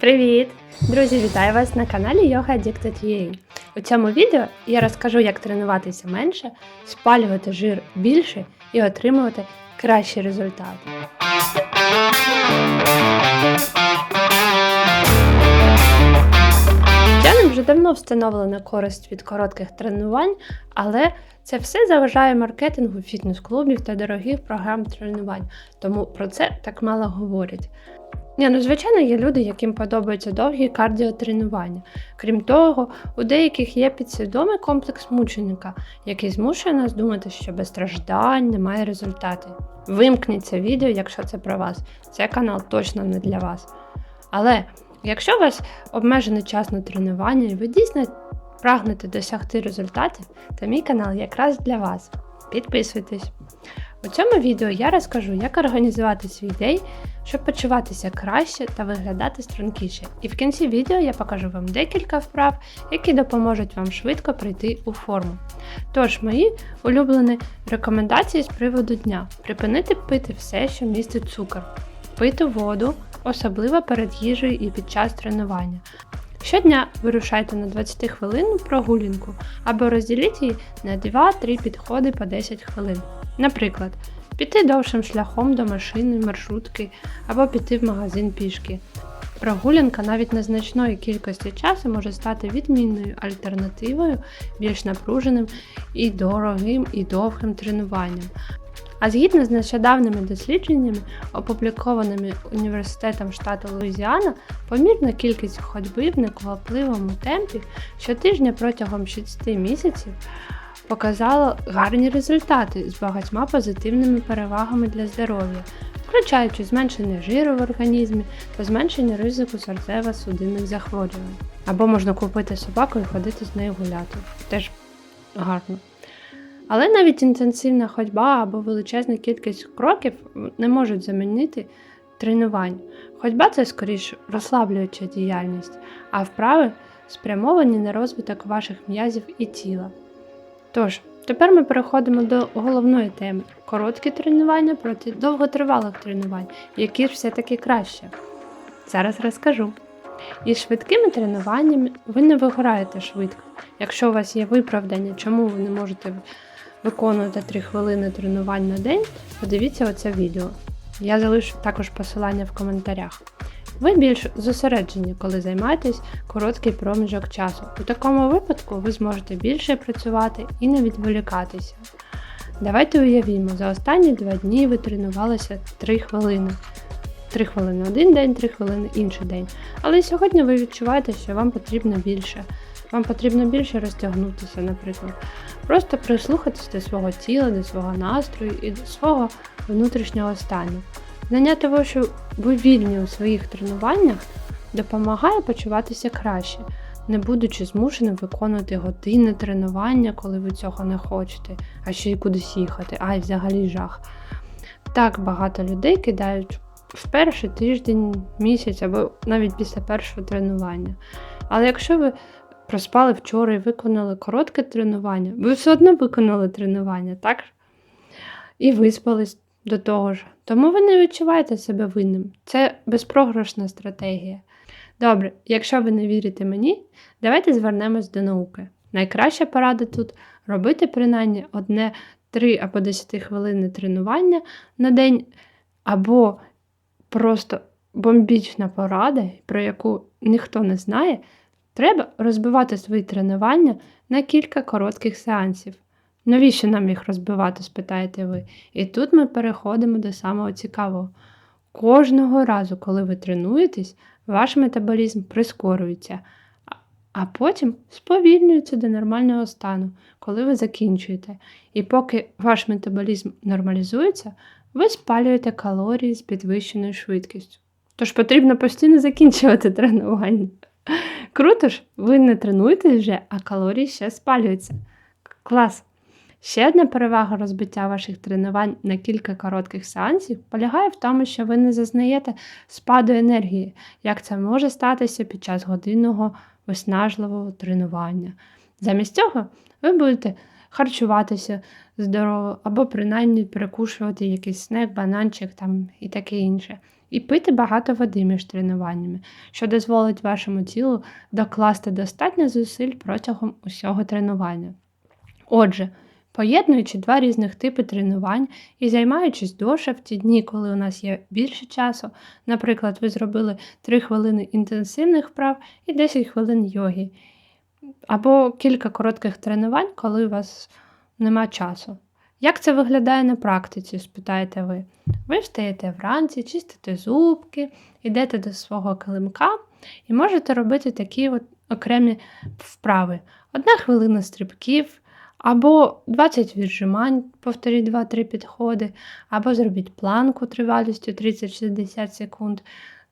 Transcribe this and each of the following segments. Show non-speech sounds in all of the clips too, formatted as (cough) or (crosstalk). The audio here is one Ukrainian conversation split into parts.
Привіт! Друзі, вітаю вас на каналі Yoga Addicted UA. У цьому відео я розкажу, як тренуватися менше, спалювати жир більше і отримувати кращий результат. Вченим вже давно встановлена користь від коротких тренувань, але це все заважає маркетингу фітнес-клубів та дорогих програм тренувань, тому про це так мало говорять. Ні, ну звичайно, є люди, яким подобаються довгі кардіотренування. Крім того, у деяких є підсвідомий комплекс мученика, який змушує нас думати, що без страждань немає результатів. Вимкніть це відео, якщо це про вас. Це канал точно не для вас. Але якщо у вас обмежений час на тренування і ви дійсно прагнете досягти результатів, то мій канал якраз для вас. Підписуйтесь. У цьому відео я розкажу, як організувати свій день, щоб почуватися краще та виглядати стрункіше. І в кінці відео я покажу вам декілька вправ, які допоможуть вам швидко прийти у форму. Тож, мої улюблені рекомендації з приводу дня: припинити пити все, що містить цукор, пити воду, особливо перед їжею і під час тренування. Щодня вирушайте на 20 хвилин прогулянку або розділіть її на 2-3 підходи по 10 хвилин. Наприклад, піти довшим шляхом до машини, маршрутки або піти в магазин пішки. Прогулянка навіть незначної кількості часу може стати відмінною альтернативою більш напруженим і дорогим і довгим тренуванням. А згідно з нещодавними дослідженнями, опублікованими університетом штату Луїзіана, помірна кількість ходьби в неквапливому темпі щотижня протягом 6 місяців показала гарні результати з багатьма позитивними перевагами для здоров'я, включаючи зменшення жиру в організмі та зменшення ризику серцево-судинних захворювань. Або можна купити собаку і ходити з нею гуляти. Теж гарно. Але навіть інтенсивна ходьба або величезна кількість кроків не можуть замінити тренувань. Ходьба це скоріш розслаблююча діяльність, а вправи спрямовані на розвиток ваших м'язів і тіла. Тож, тепер ми переходимо до головної теми: короткі тренування проти довготривалих тренувань, які ж все-таки краще. Зараз розкажу. Із швидкими тренуваннями ви не вигораєте швидко. Якщо у вас є виправдання, чому ви не можете виконувати 3 хвилини тренувань на день, подивіться оце відео. Я залишу також посилання в коментарях. Ви більш зосереджені, коли займаєтесь короткий проміжок часу. У такому випадку ви зможете більше працювати і не відволікатися. Давайте уявімо, за останні 2 дні ви тренувалися 3 хвилини. 3 хвилини один день, 3 хвилини інший день. Але сьогодні ви відчуваєте, що вам потрібно більше. Вам потрібно більше розтягнутися, наприклад. Просто прислухатися до свого тіла, до свого настрою і до свого внутрішнього стану. Знання того, що ви вільні у своїх тренуваннях, допомагає почуватися краще, не будучи змушеним виконувати годинне тренування, коли ви цього не хочете, а ще й кудись їхати, ай, взагалі жах. Так багато людей кидають в перший тиждень, місяць або навіть після першого тренування. Але якщо ви проспали вчора і виконали коротке тренування, ви все одно виконали тренування, так? І виспались до того ж. Тому ви не відчуваєте себе винним. Це безпрограшна стратегія. Добре, якщо ви не вірите мені, давайте звернемось до науки. Найкраща порада тут робити принаймні одне 3 або 10 хвилини тренування на день, або просто бомбічна порада, про яку ніхто не знає, треба розбивати свої тренування на кілька коротких сеансів. Навіщо нам їх розбивати, спитаєте ви? І тут ми переходимо до самого цікавого. Кожного разу, коли ви тренуєтесь, ваш метаболізм прискорюється, а потім сповільнюється до нормального стану, коли ви закінчуєте. І поки ваш метаболізм нормалізується, ви спалюєте калорії з підвищеною швидкістю. Тож потрібно постійно закінчувати (laughs) тренування. Круто ж, ви не тренуєтесь вже, а калорії ще спалюються. Клас! Ще одна перевага розбиття ваших тренувань на кілька коротких сеансів полягає в тому, що ви не зазнаєте спаду енергії, як це може статися під час годинного виснажливого тренування. Замість цього ви будете харчуватися здорово або принаймні перекушувати якийсь снек, бананчик там і таке інше. І пити багато води між тренуваннями, що дозволить вашому тілу докласти достатньо зусиль протягом усього тренування. Отже, поєднуючи два різних типи тренувань і займаючись довше в ті дні, коли у нас є більше часу, наприклад, ви зробили 3 хвилини інтенсивних вправ і 10 хвилин йоги, або кілька коротких тренувань, коли у вас нема часу. Як це виглядає на практиці, спитаєте ви? Ви встаєте вранці, чистите зубки, йдете до свого килимка і можете робити такі от окремі вправи. Одна хвилина стрибків, або 20 віджимань, повторіть 2-3 підходи, або зробіть планку тривалістю 30-60 секунд,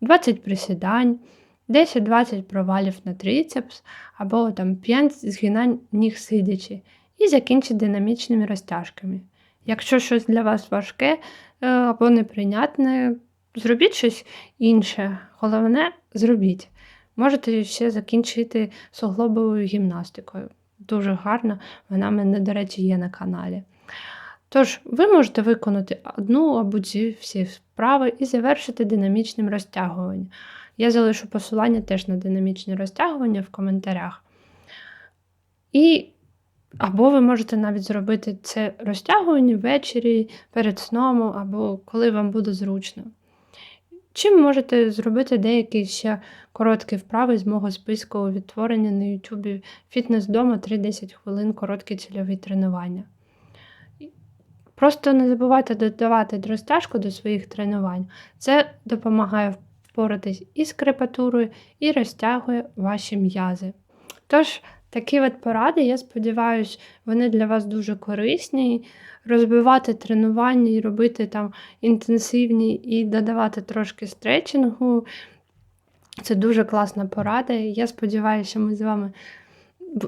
20 присідань, 10-20 провалів на трицепс, або там 5 згинань ніг сидячи. І закінчіть динамічними розтяжками. Якщо щось для вас важке е, або неприйнятне, зробіть щось інше. Головне, зробіть. Можете ще закінчити суглобовою гімнастикою. Дуже гарно, вона в мене, до речі, є на каналі. Тож, ви можете виконати одну або ці всі вправи і завершити динамічним розтягуванням. Я залишу посилання теж на динамічне розтягування в коментарях. І або ви можете навіть зробити це розтягування ввечері перед сном, або коли вам буде зручно. Чим можете зробити деякі ще короткі вправи з мого списку відтворення на YouTube фітнес вдома 3-10 хвилин короткі цільові тренування. Просто не забувайте додавати розтяжку до своїх тренувань. Це допомагає впоратись і з крепатурою, і розтягує ваші м'язи. Тож, такі от поради, я сподіваюся, вони для вас дуже корисні. Розбивати тренування і робити там інтенсивні і додавати трошки стретчингу. Це дуже класна порада. Я сподіваюся, що ми з вами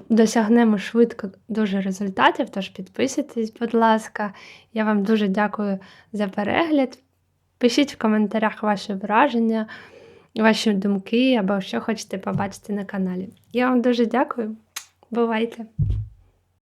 досягнемо швидко дуже результатів. Тож підписуйтесь, будь ласка. Я вам дуже дякую за перегляд. Пишіть в коментарях ваші враження, ваші думки або що хочете побачити на каналі. Я вам дуже дякую. Бувайте!